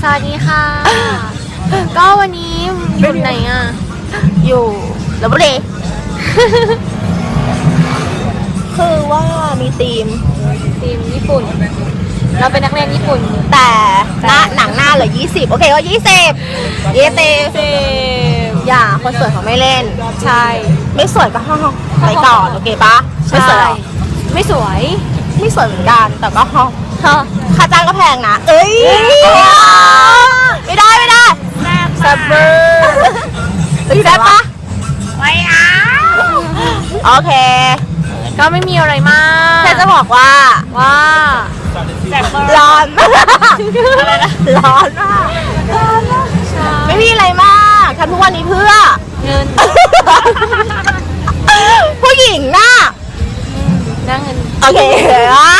สวัสดีค่ะ ก็วันนี้อยู่ไหนอะ อยู่ลบบุรีคือว่ามีธีมทีมญี่ปุ่น เราเป็นนักเรียนญี่ปุ่น แต่หน้าหนังหน้าเหลือ 20 โอเคก็20 20อย่าคนสวยเขาไม่เล่น ใช่ ไม่สวยก็ห้องไปก่อน โอเคปะไม่สวยหรอไม่สวย ไม่สวยเหมือนกัน แต่ก็ห้อง ฮะค่าจ้างก็แพงนะ เอ้ย ไม่ได้ไม่ได้แซ่บเบอร์แซ่บปะไม่เอาโอเค ก็ไม่มีอะไรมากแค่จะบอกว่าว่าร้อนมากอะไรนะร้อนมากร้อนมากใช่ไม่มีอะไรมากทำทุกวันนี้เพื่อเงินผู้หญิงน่ะนั่งเงินโอเคว้าย